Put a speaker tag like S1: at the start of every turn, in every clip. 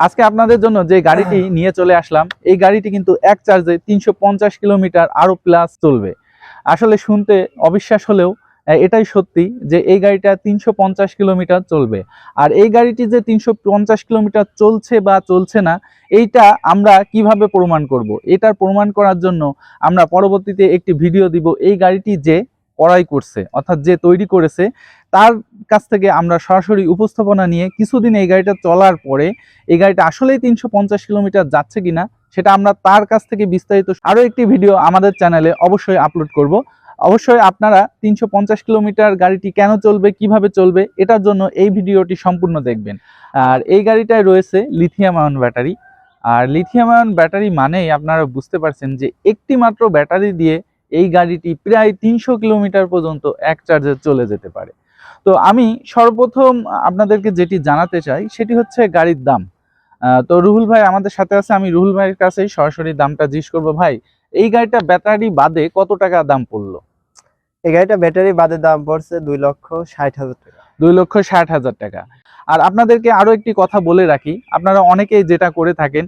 S1: আজকে আপনাদের জন্য যে গাড়িটি নিয়ে চলে আসলাম এই গাড়িটি কিন্তু এক চার্জে তিনশো পঞ্চাশ কিলোমিটার আরও প্লাস চলবে। আসলে শুনতে অবিশ্বাস হলেও এটাই সত্যি যে এই গাড়িটা তিনশো পঞ্চাশ কিলোমিটার চলবে। আর এই গাড়িটি যে তিনশো পঞ্চাশ কিলোমিটার চলছে বা চলছে না এইটা আমরা কীভাবে প্রমাণ করব? এটার প্রমাণ করার জন্য আমরা পরবর্তীতে একটি ভিডিও দিব এই গাড়িটি যে কড়াই করছে অর্থাৎ যে তৈরি করেছে তার কাছ থেকে আমরা সরাসরি উপস্থাপনা নিয়ে কিছুদিন এই গাড়িটা চলার পরে এই গাড়িটা আসলেই তিনশো পঞ্চাশ কিলোমিটার যাচ্ছে কিনা সেটা আমরা তার কাছ থেকে বিস্তারিত আরও একটি ভিডিও আমাদের চ্যানেলে অবশ্যই আপলোড করব। অবশ্যই আপনারা তিনশো পঞ্চাশ কিলোমিটার গাড়িটি কেন চলবে, কীভাবে চলবে, এটার জন্য এই ভিডিওটি সম্পূর্ণ দেখবেন। আর এই গাড়িটায় রয়েছে লিথিয়াম আয়ন ব্যাটারি। আর লিথিয়াম আয়ন ব্যাটারি মানেই আপনারা বুঝতে পারছেন যে একটি মাত্র ব্যাটারি দিয়ে এই গাড়িটি প্রায় তিনশো কিলোমিটার পর্যন্ত এক চার্জে চলে যেতে পারে। তো আমি সর্বপ্রথম আপনাদেরকে যেটি জানাতে চাই সেটি হচ্ছে গাড়ির দাম। তো রুহুল ভাই আমাদের সাথে আছে আমি রুহুল ভাইয়ের কাছেই সরাসরি দামটা জিজ্ঞেস করব। ভাই এই গাড়িটা ব্যাটারি বাদে কত টাকা দাম পড়ল?
S2: এই গাড়িটা ব্যাটারি বাদে দাম পড়ছে দুই লক্ষ ষাট হাজার টাকা।
S1: দুই লক্ষ ষাট হাজার টাকা। আর আপনাদেরকে আরও একটি কথা বলে রাখি আপনারা অনেকেই যেটা করে থাকেন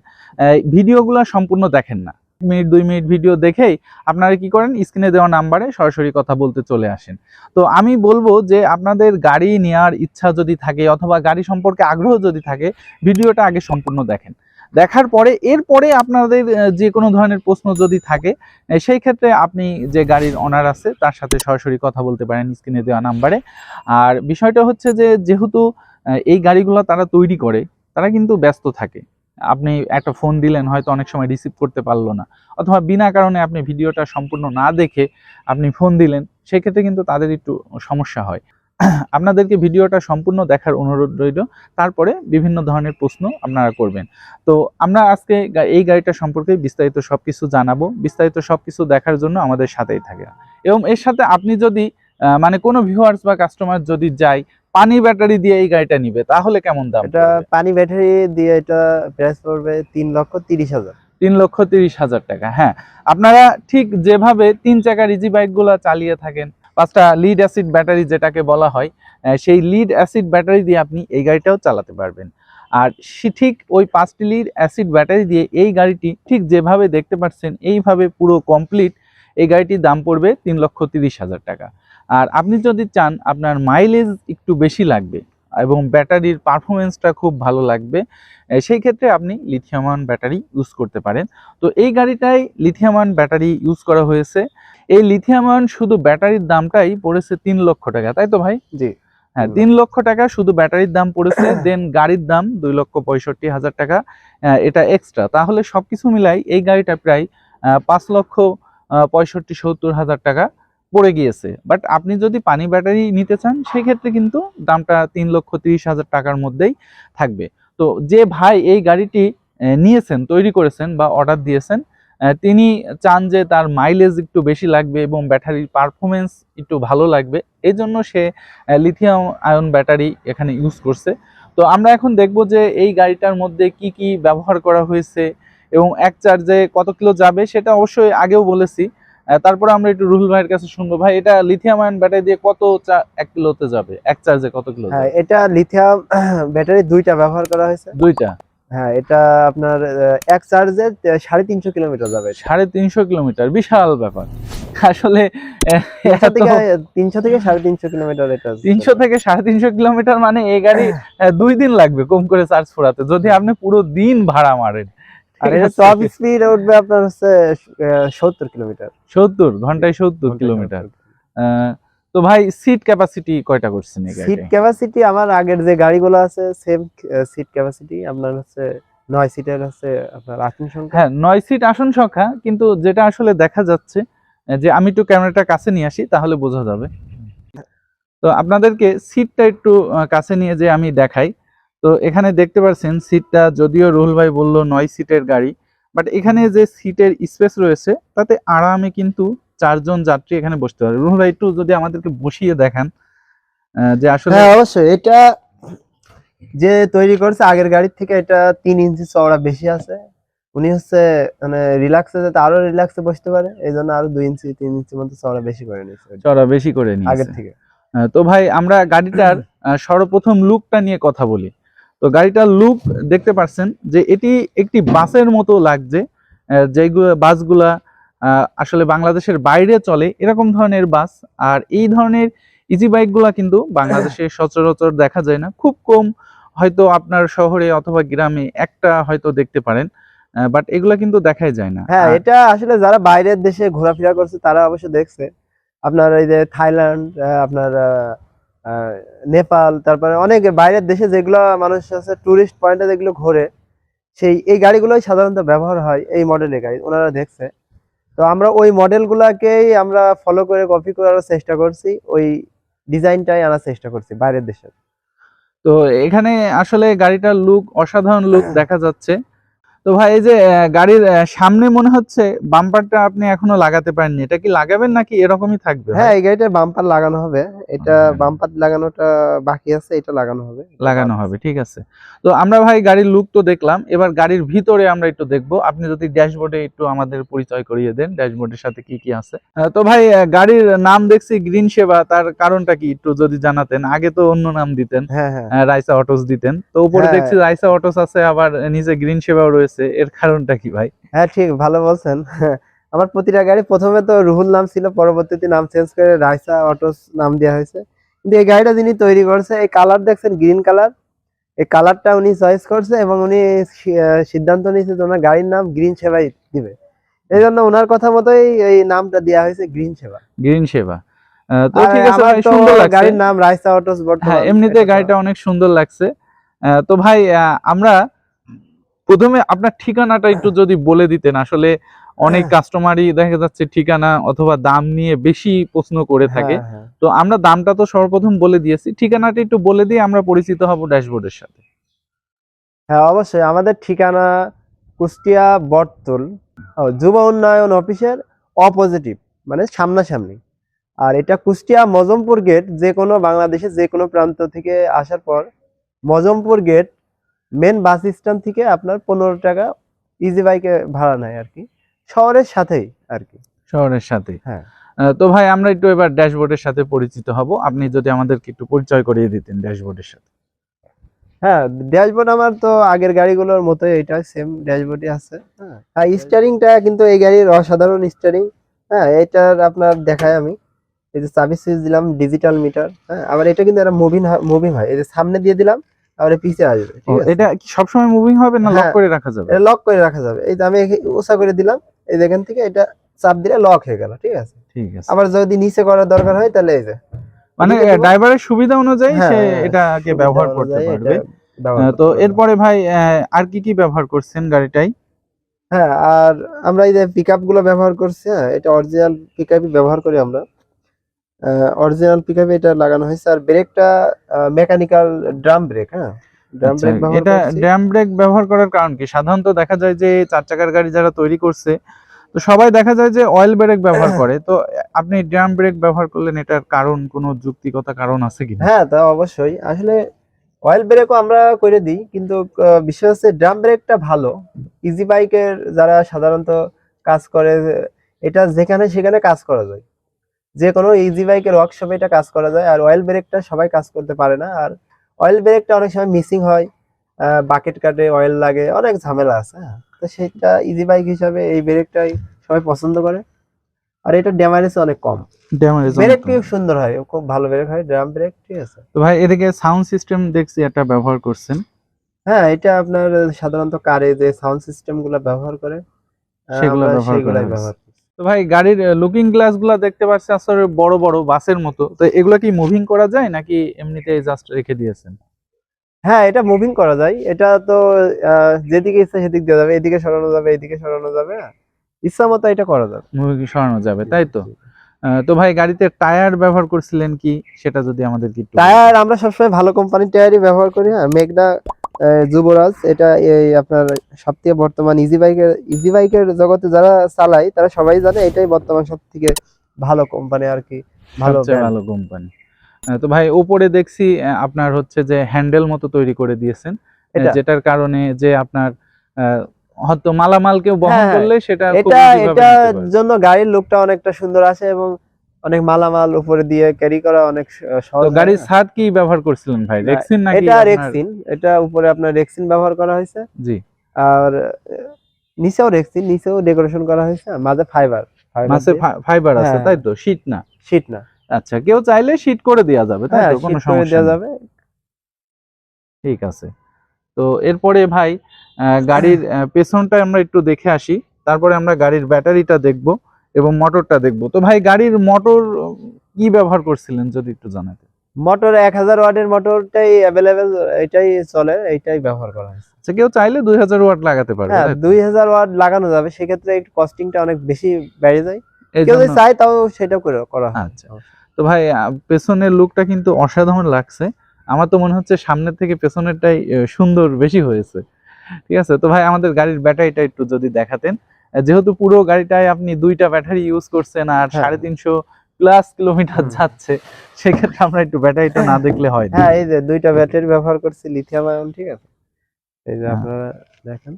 S1: ভিডিওগুলো সম্পূর্ণ দেখেন না। মিনিট, দুই মিনিট ভিডিও দেখেই আপনারা কি করেন? স্ক্রিনে দেওয়া নাম্বারে সরাসরি কথা বলতে চলে আসেন। তো আমি বলব যে আপনাদের গাড়ি নেওয়ার ইচ্ছা যদি থাকে অথবা গাড়ি সম্পর্কে আগ্রহ যদি থাকে ভিডিওটা আগে সম্পূর্ণ দেখেন। দেখার পরে, এরপরে আপনাদের যে কোনো ধরনের প্রশ্ন যদি থাকে সেই ক্ষেত্রে আপনি যে গাড়ির অনার আছে, তার সাথে সরাসরি কথা বলতে পারেন স্ক্রিনে দেওয়া নাম্বারে আর বিষয়টা হচ্ছে যে, যেহেতু এই গাড়িগুলো তারা তৈরি করে, তারা কিন্তু ব্যস্ত থাকে। আপনি একটা ফোন দিলেন, হয়তো অনেক সময় রিসিভ করতে পারল না। অথবা বিনা কারণে আপনি ভিডিওটা সম্পূর্ণ না দেখে আপনি ফোন দিলেন, সেক্ষেত্রে কিন্তু তাদের একটু সমস্যা হয়। আপনাদেরকে ভিডিওটা সম্পূর্ণ দেখার অনুরোধ রইল। তারপরে বিভিন্ন ধরনের প্রশ্ন আপনারা করবেন। তো আমরা আজকে এই গাড়িটা সম্পর্কে বিস্তারিত সব কিছু জানাব। বিস্তারিত সব কিছু দেখার জন্য আমাদের সাথেই থাকে এবং এর সাথে আপনি যদি মানে কোনো ভিউয়ার্স বা কাস্টমার যদি যায় পানি ব্যাটারি দিয়ে এই গাড়িটা নিবে তাহলে কেমন দাম
S2: এটা পানি ব্যাটারি দিয়ে এটা প্রাইস পড়বে তিন লক্ষ তিরিশ হাজার।
S1: তিন লক্ষ তিরিশ হাজার টাকা হ্যাঁ। আপনারা ঠিক যেভাবে তিন চাকার ইজি বাইকগুলো চালিয়ে থাকেন পাঁচটা লিড অ্যাসিড ব্যাটারি যেটাকে বলা হয় সেই লিড অ্যাসিড ব্যাটারি দিয়ে আপনি এই গাড়িটাও চালাতে পারবেন। আর ঠিক ওই পাঁচটি লিড অ্যাসিড ব্যাটারি দিয়ে এই গাড়িটি ঠিক যেভাবে দেখতে পাচ্ছেন এইভাবে পুরো কমপ্লিট এই গাড়িটির দাম পড়বে তিন লক্ষ তিরিশ হাজার টাকা। আর আপনি যদি চান আপনার মাইলেজ একটু বেশি লাগবে এবং ব্যাটারির পারফরমেন্সটা খুব ভালো লাগবে সেই ক্ষেত্রে আপনি লিথিয়ামান ব্যাটারি ইউজ করতে পারেন। তো এই গাড়িটায় লিথিয়ামান ব্যাটারি ইউজ করা হয়েছে। এই লিথিয়ামান শুধু ব্যাটারির দামটাই পড়েছে তিন লক্ষ টাকা তাই তো ভাই?
S2: জি।
S1: হ্যাঁ তিন লক্ষ টাকা শুধু ব্যাটারির দাম পড়েছে দেন গাড়ির দাম দুই লক্ষ পঁয়ষট্টি হাজার টাকা এটা এক্সট্রা তাহলে সবকিছু মিলাই এই গাড়িটা প্রায় পাঁচ লক্ষ পঁয়ষট্টি সত্তর হাজার টাকা পড়ে গিয়েছে। বাট আপনি যদি পানি ব্যাটারি নিতে চান, সেক্ষেত্রে কিন্তু দামটা তিন লক্ষ তিরিশ হাজার টাকার মধ্যেই থাকবে। তো যে ভাই এই গাড়িটি নিয়েছেন, তৈরি করেছেন বা অর্ডার দিয়েছেন তিনি চান যে তার মাইলেজ একটু বেশি লাগবে এবং ব্যাটারির পারফরমেন্স একটু ভালো লাগবে। এই জন্য সে লিথিয়াম আয়ন ব্যাটারি এখানে ইউজ করছে। তো আমরা এখন দেখব যে এই গাড়িটার মধ্যে কি কি ব্যবহার করা হয়েছে এবং এক চার্জে কত কিলো যাবে, সেটা অবশ্যই আগেও বলেছি। তারপরে আমরা একটু রুহুল ভাইয়ের কাছে শুনব। ভাই এটা লিথিয়াম আয়ন ব্যাটারি দিয়ে কত এক কিলোতে যাবে? এক চার্জে কত কিলো
S2: হ্যাঁ এটা লিথিয়াম ব্যাটারি দুইটা ব্যবহার করা হয়েছে।
S1: দুইটা?
S2: হ্যাঁ এটা আপনার এক চার্জে সাড়ে তিনশো কিলোমিটার যাবে
S1: সাড়ে তিনশো কিলোমিটার বিশাল ব্যাপার। আসলে
S2: তিনশো থেকে সাড়ে তিনশো কিলোমিটার এটা।
S1: তিনশো থেকে সাড়ে তিনশো কিলোমিটার মানে এই গাড়ি দুই দিন লাগবে কম করে চার্জ ফোরাতে। যদি আপনি পুরো দিন ভাড়া মারেন
S2: আর এটা টপ স্পিড উঠবে আপনার হচ্ছে সত্তর কিলোমিটার।
S1: সত্তর ঘন্টায় সত্তর কিলোমিটার। তো ভাই সিট ক্যাপাসিটি কয়টা করছেন এই
S2: সিট ক্যাপাসিটি আমার আগের যে গাড়িগুলো আছে সেম সিট ক্যাপাসিটি আপনার হচ্ছে নয় সিটের হচ্ছে আপনার আসন সংখ্যা।
S1: হ্যাঁ নয় সিট আসন সংখ্যা কিন্তু যেটা আসলে দেখা যাচ্ছে যে আমি একটু ক্যামেরাটা কাছে নিয়ে আসি তাহলে বোঝা যাবে। তো আপনাদেরকে সিটটা একটু কাছে নিয়ে যে আমি দেখাই। তো এখানে দেখতে পাচ্ছেন সিটটা যদিও রুহুল ভাই বলল নয় সিটের গাড়ি বাট এখানে যে সিটের স্পেস রয়েছে তাতে আরামে কিন্তু চারজন যাত্রী এখানে বসতে পারে। রুহুল ভাই একটু যদি আমাদেরকে বসিয়ে দেখান যে আসলে
S2: হ্যাঁ অবশ্যই। এটা যে তৈরি করছে আগের গাড়ির থেকে এটা তিন ইঞ্চি চওড়া বেশি আছে। উনি হচ্ছে মানে রিল্যাক্সে যাতে আরও রিল্যাক্সে বসতে পারে। এই জন্য আরও দুই ইঞ্চি তিন ইঞ্চি মতো চওড়া বেশি করে নিয়েছে।
S1: চড়া বেশি করে নিয়েছে।
S2: আগের থেকে
S1: তো ভাই আমরা গাড়িটার সর্বপ্রথম লুকটা নিয়ে কথা বলি। তো গাড়িটার লুক দেখতে পাচ্ছেন যে এটি একটি বাসের মতো লাগছে যেগুলো বাসগুলা আসলে বাংলাদেশের বাইরে চলে এরকম ধরনের বাস। আর এই ধরনের ইজি বাইকগুলা কিন্তু বাংলাদেশে সচরাচর দেখা যায় না। খুব কম হয়তো আপনার শহরে অথবা গ্রামে একটা হয়তো দেখতে পারেন বাট এগুলা কিন্তু দেখাই যায় না।
S2: হ্যাঁ এটা আসলে যারা বাইরের দেশে ঘোরাফেরা করছে তারা অবশ্য দেখছে। আপনার এই যে থাইল্যান্ড আপনার নেপাল তারপরে অনেক বাইরের দেশে যেগুলো মানুষ আছে টুরিস্ট পয়েন্টে যেগুলো ঘোরে সেই এই গাড়িগুলোই সাধারণত ব্যবহার হয় এই মডেলের গাড়ি ওনারা দেখছে। তো আমরা ওই মডেলগুলোকেই আমরা ফলো করে কপি করার চেষ্টা করছি ওই ডিজাইনটাই আনার চেষ্টা করছি বাইরের দেশে
S1: তো এখানে আসলে গাড়িটার লুক অসাধারণ লুক দেখা যাচ্ছে। তো ভাই এই যে গাড়ির সামনে মনে হচ্ছে বাম্পারটা আপনি এখনও লাগাতে পারেননি। এটা কি লাগাবেন নাকি এরকমই থাকবে
S2: হ্যাঁ এই গাড়িটা বাম্পার লাগানো হবে। এটা
S1: হ্যাঁ।
S2: বাম্পার লাগানোটা বাকি আছে এটা লাগানো হবে।
S1: লাগানো হবে ঠিক আছে। তো আমরা ভাই গাড়ির লুক তো দেখলাম। এবার গাড়ির ভিতরে আমরা একটু দেখব। আপনি যদি ড্যাশবোর্ডে একটু আমাদের পরিচয় করিয়ে দেন ড্যাশবোর্ডের সাথে কি কি আছে। তো ভাই গাড়ির নাম দেখছি গ্রিন সেবা তার কারণটা কি একটু যদি জানাতেন? আগে তো অন্য নাম দিতেন।
S2: হ্যাঁ হ্যাঁ।
S1: রাইসা অটোস দিতেন। তো উপরে
S2: হ্যাঁ।
S1: দেখছি রাইসা অটোস আছে আবার নিচে গ্রিন সেবাও রয়েছে। এর কারণটা কি ভাই?
S2: হ্যাঁ ঠিক ভালো বলছেন। আমার প্রতিটা গাড়ি প্রথমে তো রুহুল নাম ছিল পরবর্তীতে নাম চেঞ্জ করে রাইসা অটোস নাম দেওয়া হয়েছে। কিন্তু এই গাড়িটা যিনি তৈরি করছে এই কালার দেখছেন গ্রিন কালার এই কালারটা উনি চয়েস করছে এবং উনি সিদ্ধান্ত নিয়েছে যে ওনার গাড়ির নাম গ্রিন সেবাই দিবে। এই জন্য ওনার কথা মতোই এই নামটা দেওয়া হয়েছে গ্রিন সেবা।
S1: গ্রিন সেবা। তো ঠিক আছে ভাই সুন্দর লাগছে।
S2: গাড়ির নাম রাইসা অটোস বর্তমান
S1: হ্যাঁ এমনিতে গাড়িটা অনেক সুন্দর লাগছে। তো ভাই আমরা প্রথমে আপনার ঠিকানাটা একটু যদি বলে দিতেন আসলে অনেক
S2: হ্যাঁ।
S1: কাস্টমারই দেখা যাচ্ছে ঠিকানা অথবা দাম নিয়ে বেশি প্রশ্ন করে থাকে
S2: হ্যাঁ, হ্যাঁ।
S1: তো আমরা দামটা তো সর্বপ্রথম বলে দিয়েছি ঠিকানাটা একটু বলে দিয়ে আমরা পরিচিত হব ড্যাশবোর্ডের সাথে
S2: হ্যাঁ অবশ্যই আমাদের ঠিকানা কুষ্টিয়া বটতল যুব উন্নয়ন অফিসের অপোজিটিভ মানে সামনাসামনি আর এটা কুষ্টিয়া মজমপুর গেট যে কোনো বাংলাদেশের যে কোনো প্রান্ত থেকে আসার পর Mozampur gate main bus stand থেকে আপনার পনেরো টাকা ইজি বাইকে ভাড়া নেয় আর কি। শহরের সাথেই আর কি।
S1: শহরের সাথে
S2: হ্যাঁ।
S1: তো ভাই আমরা একটু এবার ড্যাশবোর্ডের সাথে পরিচিত হব। আপনি যদি আমাদেরকে একটু পরিচয় করিয়ে দিতেন ড্যাশবোর্ডের সাথে।
S2: হ্যাঁ ড্যাশবোর্ড আমার তো আগের গাড়িগুলোর মতো এটা সেম ড্যাশবোর্ডই আছে। হ্যাঁ আর স্টারিংটা কিন্তু এই গাড়ির অসাধারণ স্টারিং হ্যাঁ এটার আপনার দেখায় আমি। এই যে চাবি সুইচ দিলাম ডিজিটাল মিটার হ্যাঁ আবার এটা কিন্তু একটা মুভিং মুভিং হয়। এই যে সামনে দিয়ে দিলাম আবার পিছে আসবে
S1: এটা কি সবসময় মুভিং হবে না লক
S2: হ্যাঁ।
S1: করে রাখা যাবে?
S2: এটা লক করে রাখা যাবে। এই যে আমি উষা করে দিলাম এই যে এখান থেকে এটা চাপ দিলে লক হয়ে গেল ঠিক আছে?
S1: ঠিক আছে।
S2: আবার যদি নিচে করার দরকার হয় তাহলে এই যে
S1: মানে ড্রাইভারের সুবিধা অনুযায়ী
S2: হ্যাঁ,
S1: সে
S2: হ্যাঁ,
S1: এটাকে ব্যবহার করতে পারবে। তো এরপরে ভাই আর কি কি ব্যবহার করছেন গাড়িটাই?
S2: হ্যাঁ আর আমরা এই যে পিকআপগুলো ব্যবহার করছি এটা অরিজিনাল পিকআপই ব্যবহার করি আমরা। অরিজিনাল পিকআপে এটা লাগানো হয়েছে। আর ব্রেকটা মেকানিক্যাল ড্রাম ব্রেক হ্যাঁ? ড্রাম
S1: আচ্ছা,
S2: ব্রেক
S1: এটা ড্যাম ব্রেক ব্যবহার করার কারণ কি? সাধারণত দেখা যায় যে চার চাকার গাড়ি যারা তৈরি করছে তো সবাই দেখা যায় যে অয়েল ব্রেক ব্যবহার করে। তো আপনি ড্রাম ব্রেক ব্যবহার করলেন এটার কারণ কোনো যুক্তিগত কারণ আছে কি
S2: হ্যাঁ তা অবশ্যই। আসলে অয়েল ব্রেকও আমরা করে দিই কিন্তু বিষয় হচ্ছে ড্রাম ব্রেকটা ভালো। ইজি বাইকের যারা সাধারণত কাজ করে এটা যেখানে সেখানে কাজ করা যায়। যে কোনো ইজি বাইকের ওয়ার্কশপে এটা কাজ করা যায়। আর অয়েল ব্রেকটা সবাই কাজ করতে পারে না। আর অয়েল ব্রেকটা অনেক সময় মিসিং হয়। বাকেট কাটে অয়েল লাগে অনেক ঝামেলা আছে হ্যাঁ। তো সেটা ইজি বাইক হিসাবে এই ব্রেকটাই সবাই পছন্দ করে। আর এটা ড্যামারেজ অনেক কম।
S1: ড্যামেজ
S2: ব্রেক খুব সুন্দর হয় খুব ভালো ব্রেক হয়। ড্রাম ব্রেক ঠিক আছে।
S1: তো ভাই এদিকে সাউন্ড সিস্টেম দেখছি একটা ব্যবহার করছেন।
S2: হ্যাঁ এটা আপনার সাধারণত কারে যে সাউন্ড সিস্টেমগুলা ব্যবহার করে
S1: সেগুলো ব্যবহার করা। তো ভাই গাড়ির লুকিং গ্লাসগুলা দেখতে পাচ্ছি আসলে বড় বড় বাসের মতো। তো এগুলা কি মুভিং করা যায় নাকি এমনিতে জাস্ট রেখে দিয়েছেন?
S2: হ্যাঁ এটা মুভিং করা যায়। এটা তো যেদিকে ইচ্ছা সেদিক দেওয়া যাবে। এদিকে সরানো যাবে এদিকে সরানো যাবে হ্যাঁ। ইচ্ছা মতো এটা করা যাবে।
S1: মুভিং সরানো যাবে তাই তো? তো ভাই গাড়িতে টায়ার ব্যবহার করছিলেন কি? সেটা যদি আমাদের কি
S2: টায়ার আমরা সবসময় ভালো কোম্পানির টায়ারই ব্যবহার করি হ্যাঁ। মেঘনা যুবরাজ এটা এই আপনার সবথেকে বর্তমান ইজি বাইকের ইজি বাইকের জগতে যারা চালায় তারা সবাই জানে এটাই বর্তমান সব থেকে ভালো কোম্পানি আর কি ভালো
S1: ভালো কোম্পানি তো ভাই উপরে দেখছি আপনার হচ্ছে যে হ্যান্ডেল মতো তৈরি করে দিয়েছেন। যেটার কারণে যে আপনার হয়তো মালামাল কেউ বহন
S2: হ্যাঁ,
S1: করলে সেটা
S2: এটা এটার জন্য গাড়ির লুকটা অনেকটা সুন্দর আছে এবং অনেক মালামাল উপরে দিয়ে ক্যারি করা অনেক সহজ
S1: গাড়ির ছাদ কি ব্যবহার করছিলেন ভাই? রেক্সিন নাকি
S2: এটা রেক্সিন এটা উপরে আপনার রেক্সিন ব্যবহার করা হয়েছে।
S1: জি।
S2: আর নিচেও রেক্সিন নিচেও ডেকোরেশন করা হয়েছে মাঝে ফাইবার
S1: মাঝে ফাইবার আছে
S2: হ্যাঁ।
S1: তাই তো? শীট না?
S2: শীট না।
S1: আচ্ছা কেউ চাইলে শীট করে দেওয়া যাবে তাই
S2: হ্যাঁ
S1: তো? কোনো সমস্যা
S2: দেওয়া যাবে।
S1: ঠিক আছে। তো এরপরে ভাই গাড়ির পেছনটা আমরা একটু দেখে আসি তারপরে আমরা গাড়ির ব্যাটারিটা দেখব। এবং মোটরটা দেখব। তো ভাই গাড়ির মোটর কি ব্যবহার করছিলেন যদি একটু জানাতে?
S2: মোটর এক হাজার ওয়াটের মোটরটাই অ্যাভেলেবেল এটাই চলে এটাই ব্যবহার করা হয়েছে।
S1: আচ্ছা কেউ চাইলে দুই হাজার ওয়াট লাগাতে পারবে
S2: হ্যাঁ? দুই হাজার ওয়াট লাগানো যাবে সেক্ষেত্রে একটু কস্টিংটা অনেক বেশি বেড়ে যায়। কেউ যদি চায় তাও সেটা করে করা হয়।
S1: আচ্ছা। তো ভাই পেছনের লুকটা কিন্তু অসাধারণ লাগছে। আমার তো মনে হচ্ছে সামনের থেকে পেছনেরটাই সুন্দর বেশি হয়েছে। ঠিক আছে? তো ভাই আমাদের গাড়ির ব্যাটারিটা একটু যদি দেখাতেন। যেহেতু পুরো গাড়িটায় আপনি দুইটা ব্যাটারি ইউজ করছেন আর
S2: হ্যাঁ।
S1: সাড়ে তিনশো প্লাস কিলোমিটার যাচ্ছে সেক্ষেত্রে আমরা একটু ব্যাটারিটা না দেখলে হয়
S2: হ্যাঁ এই যে দুইটা ব্যাটারি ব্যবহার করছি লিথিয়াম আয়ন ঠিক আছে? এই যে
S1: হ্যাঁ।
S2: আপনারা দেখেন।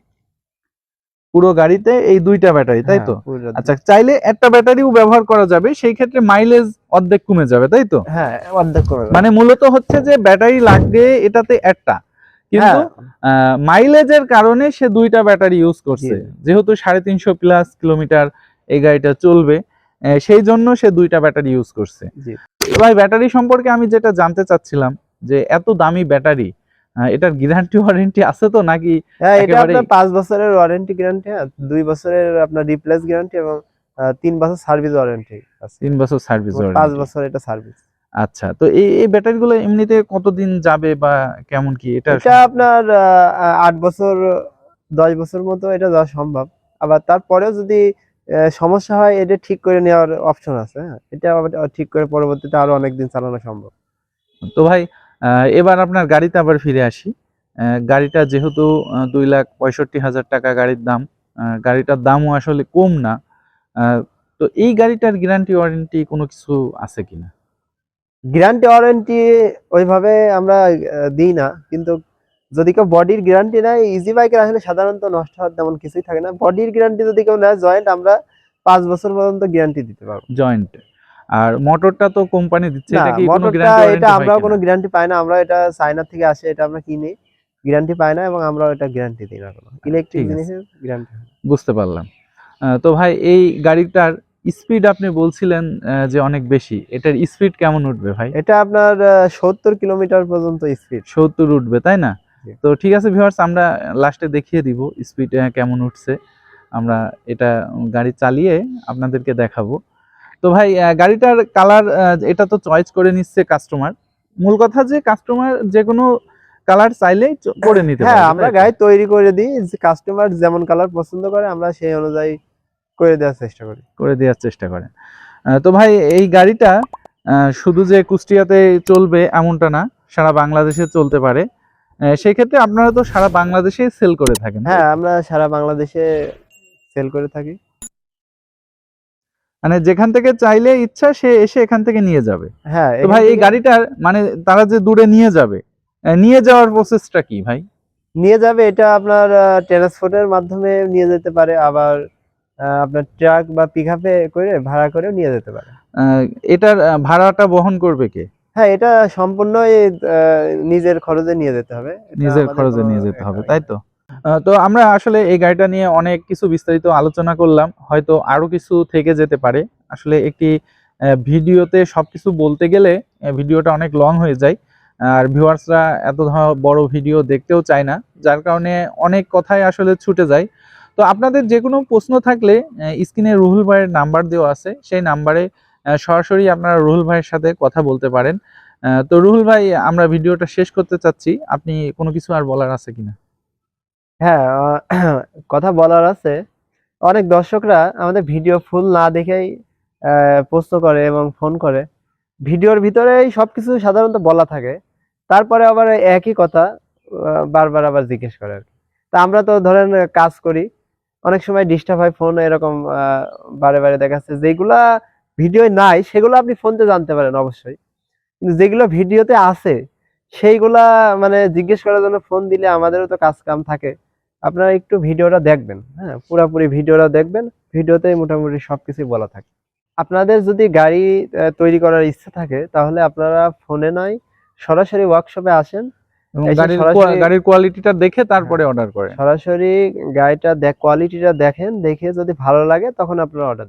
S1: পুরো গাড়িতে এই দুইটা ব্যাটারি তাই তো?
S2: হ্যাঁ,
S1: আচ্ছা চাইলে একটা ব্যাটারিও ব্যবহার করা যাবে সেই ক্ষেত্রে মাইলেজ অর্ধেক কমে যাবে তাই তো?
S2: হ্যাঁ অর্ধেক কমে।
S1: মানে মূলত হচ্ছে যে ব্যাটারি লাগবে এটাতে একটা। কিন্তু
S2: হ্যাঁ,
S1: মাইলেজের কারণে সে দুইটা ব্যাটারি ইউজ করছে। যেহেতু সাড়ে তিনশো প্লাস কিলোমিটার এই গাড়িটা চলবে সেই জন্য সে দুইটা ব্যাটারি ইউজ করছে। ভাই ব্যাটারি সম্পর্কে আমি যেটা জানতে চাচ্ছিলাম যে এত দামি ব্যাটারি এটার গ্যারান্টি ওয়ারেন্টি আছে তো নাকি
S2: হ্যাঁ এটা আপনার বছরের ওয়ারেন্টি গ্যারান্টি দুই বছরের আপনার রিপ্লেস গ্যারান্টি এবং তিন বছর সার্ভিস ওয়ারেন্টি আছে।
S1: তিন বছর সার্ভিস
S2: পাঁচ বছর এটা সার্ভিস
S1: আচ্ছা তো এই এই ব্যাটারিগুলো এমনিতে কতদিন যাবে বা কেমন কি? এটা
S2: এটা আপনার আট বছর দশ বছর মতো এটা যাওয়া সম্ভব। আবার তারপরেও যদি সমস্যা হয় এটা ঠিক করে নেওয়ার অপশন আছে হ্যাঁ? এটা ঠিক করে পরবর্তীতে আরও অনেকদিন চালানো সম্ভব।
S1: তো ভাই আহ, এবার আপনার গাড়িতে আবার ফিরে আসি। গাড়িটা যেহেতু দুই লাখ পঁয়ষট্টি হাজার টাকা গাড়ির দাম গাড়িটার দামও আসলে কম না। তো এই গাড়িটার গ্যারান্টি ওয়ারেন্টি কোনো কিছু আছে কিনা?
S2: গ্যারান্টি ওয়ারেন্টি ওইভাবে আমরা দিই না। কিন্তু যদি কেউ বডির গ্যারান্টি নেয় ইজি বাইকের আসলে সাধারণত নষ্ট হওয়ার তেমন কিছুই থাকে না। বডির গ্যারান্টি যদি কেউ নেয় জয়েন্ট আমরা পাঁচ বছর পর্যন্ত গ্যারান্টি দিতে পারব।
S1: জয়েন্ট আর মোটরটা তো কোম্পানি দিচ্ছে এটা কি কোনো গ্যারান্টি
S2: এটা আমরাও কোনো গ্যারান্টি পাই না। আমরা এটা চায়না থেকে আসে এটা আমরা কিনি। গ্যারান্টি পাই না এবং আমরা এটা গ্যারান্টি দিই না কোনো। ইলেকট্রিক জিনিসের গ্যারান্টি
S1: বুঝতে পারলাম। তো ভাই এই গাড়িটার স্পিড আপনি বলছিলেন যে অনেক বেশি। এটার স্পিড কেমন উঠবে ভাই?
S2: এটা আপনার সত্তর কিলোমিটার পর্যন্ত স্পিড।
S1: সত্তর উঠবে তাই না? তো ঠিক আছে ভিউয়ার্স আমরা লাস্টে দেখিয়ে দিব স্পিড কেমন উঠছে। আমরা এটা গাড়ি চালিয়ে আপনাদেরকে দেখাবো। তো ভাই গাড়িটার কালার এটা তো চয়েস করে নিচ্ছে কাস্টমার মূল কথা যে কাস্টমার যে কোনো কালার চাইলেই করে নিতে
S2: হ্যাঁ আমরা গাড়ি তৈরি করে দিই কাস্টমার যেমন কালার পছন্দ করে আমরা সেই অনুযায়ী করে দেওয়ার চেষ্টা করি।
S1: করে দেওয়ার চেষ্টা করেন। তো ভাই এই গাড়িটা শুধু যে কুষ্টিয়াতে চলবে এমনটা না সারা বাংলাদেশে চলতে পারে। সেই ক্ষেত্রে আপনারা তো সারা বাংলাদেশে সেল করে থাকেন
S2: হ্যাঁ আমরা সারা বাংলাদেশে সেল করে থাকি।
S1: মানে যেখান থেকে চাইলে ইচ্ছা সে এসে এখান থেকে নিয়ে যাবে।
S2: হ্যাঁ
S1: তো ভাই এই গাড়িটার মানে তারা যে দূরে নিয়ে যাবে নিয়ে যাওয়ার প্রসেসটা কি ভাই?
S2: নিয়ে যাবে এটা আপনার ট্রান্সপোর্টের মাধ্যমে নিয়ে যেতে পারে। আবার আপনার ট্রাক বা পিকআপে করে ভাড়া করেও নিয়ে যেতে পারে।
S1: এটার ভাড়াটা বহন করবে কে?
S2: হ্যাঁ এটা সম্পূর্ণই আহ, নিজের খরচে নিয়ে যেতে হবে।
S1: নিজের খরচে নিয়ে যেতে হবে তাই তো? তো আমরা আসলে এই গাড়িটা নিয়ে অনেক কিছু বিস্তারিত আলোচনা করলাম হয়তো আরও কিছু থেকে যেতে পারে। আসলে একটি ভিডিওতে সবকিছু বলতে গেলে ভিডিওটা অনেক লং হয়ে যায়। আর ভিউয়ার্সরা এত বড় ভিডিও দেখতেও চায় না যার কারণে অনেক কথাই আসলে ছুটে যায়। তো আপনাদের যে কোনো প্রশ্ন থাকলে স্ক্রিনে রুহুল ভাইয়ের নাম্বার দেওয়া আছে, সেই নাম্বারে সরাসরি আপনারা রুহুল ভাইয়ের সাথে কথা বলতে পারেন। তো রুহুল ভাই, আমরা ভিডিওটা শেষ করতে চাচ্ছি। আপনি কোনো কিছু আর বলার আছে কিনা?
S2: হ্যাঁ কথা বলার আছে। অনেক দর্শকরা আমাদের ভিডিও ফুল না দেখেই প্রশ্ন করে এবং ফোন করে। ভিডিওর ভিতরেই সবকিছু সাধারণত বলা থাকে। তারপরে আবার একই কথা বারবার আবার জিজ্ঞেস করে আর কি। তা আমরা তো ধরেন, কাজ করি। অনেক সময় ডিস্টার্ব হয় ফোন এরকম বারে বারে দেখাচ্ছে। যেগুলা ভিডিও নাই, সেগুলো আপনি ফোনতে জানতে পারেন অবশ্যই। কিন্তু যেগুলো ভিডিওতে আছে, সেইগুলা মানে জিজ্ঞেস করার জন্য ফোন দিলে আমাদেরও তো কাজ কাম থাকে। আপনারা একটু ভিডিওটা দেখবেন হ্যাঁ? পুরোপুরি ভিডিওটা দেখবেন ভিডিওতেই মোটামুটি সব সবকিছু বলা থাকে। আপনাদের যদি গাড়ি তৈরি করার ইচ্ছা থাকে, তাহলে আপনারা ফোনে নয়, সরাসরি ওয়ার্কশপে আসেন।
S1: এবং গাড়ির গাড়ির কোয়ালিটিটা দেখে তারপরে অর্ডার করেন।
S2: সরাসরি গাড়িটা দেখ কোয়ালিটিটা দেখেন দেখে যদি ভালো লাগে তখন আপনারা অর্ডার